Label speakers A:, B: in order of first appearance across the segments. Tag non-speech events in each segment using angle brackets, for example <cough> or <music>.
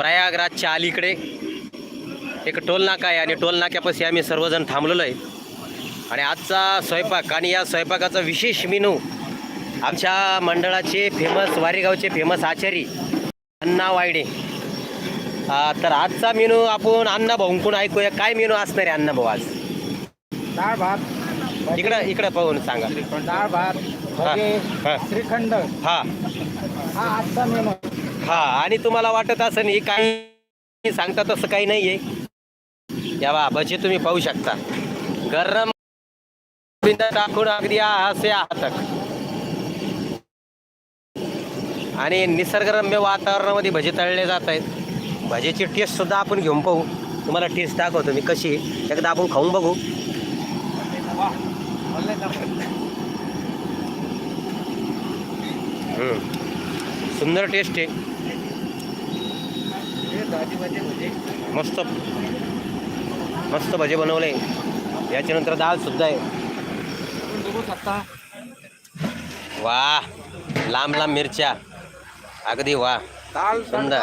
A: प्रयागराजच्या अलीकडे एक टोल नाका आहे आणि टोल नाक्यापाशी आम्ही सर्वजण थांबलेलो आहे. आणि आजचा स्वयंपाक आणि या स्वयंपाकाचा विशेष मेनू आमच्या मंडळाचे फेमस वारेगावचे फेमस आचारी अण्णा वायडे. तर आजचा मेनू आपण अण्णा भाऊंकडून ऐकूया? काय मेनू असणार आहे अण्णा भाऊ आज?
B: डाळ भात
A: इकडं इकडं पाहून सांगा.
B: डाळ भात. श्रीखंड.
A: हा.
B: हा आजचा मेनू.
A: हा आणि तुम्हाला वाटत असं नाही काही सांगता तसं काही नाही आहे या बा भजी तुम्ही पाहू शकता. गरम बिंदा टाकून अगदी असे हातक. आणि निसर्गरम्य वातावरणामध्ये भजी तळले जात आहेत. भजीची टेस्ट सुद्धा आपण घेऊन पाहू. तुम्हाला टेस्ट दाखवतो मी कशी. एकदा आपण खाऊन बघू. सुंदर टेस्ट आहे. मस्त. मस्त भजे बनवले. याच्यानंतर दाल सुद्धा आहे.
B: बघू शकता
A: वा. लांब लांब मिरच्या. अगदी वा. सुंदर.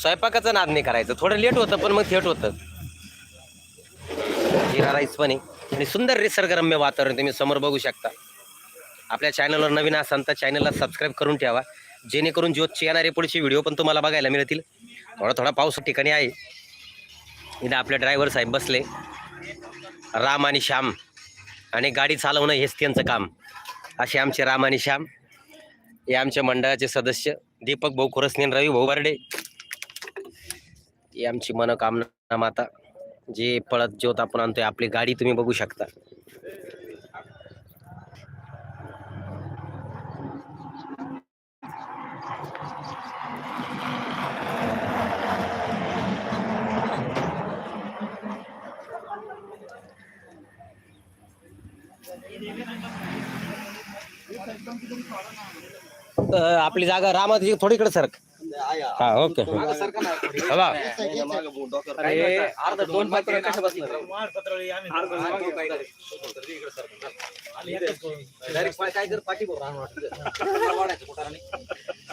A: स्वयंपाकाचं नाद नाही करायचं. थोडं लेट होतं पण मग थेट होतं. जिरा राईस पण आहे. आणि सुंदर निसर्गरम्य वातावरण तुम्ही समोर बघू शकता. आपल्या चॅनलवर नवीन असाल तर चॅनलला सबस्क्राईब करून ठेवा. जेणेकरून ज्योतचे येणारे पुढचे व्हिडिओ पण तुम्हाला बघायला मिळतील. थोडा थोडा पाऊस ठिकाणी आहे. इथं आपले ड्रायव्हर साहेब बसले. राम आणि श्याम आणि गाडी चालवणं हेच त्यांचं काम. असे आमचे राम आणि श्याम. हे आमच्या मंडळाचे सदस्य दीपक भाऊ खुरसने रवी भाऊ बर्डे. ही आमची मनोकामना माता. जे पळत ज्योत आपण आणतोय आपली गाडी तुम्ही बघू शकता. आपली जागा रामाची थोडी इकडे सरक. हा ओके.
B: बसणार काय जर पाठी <laughs>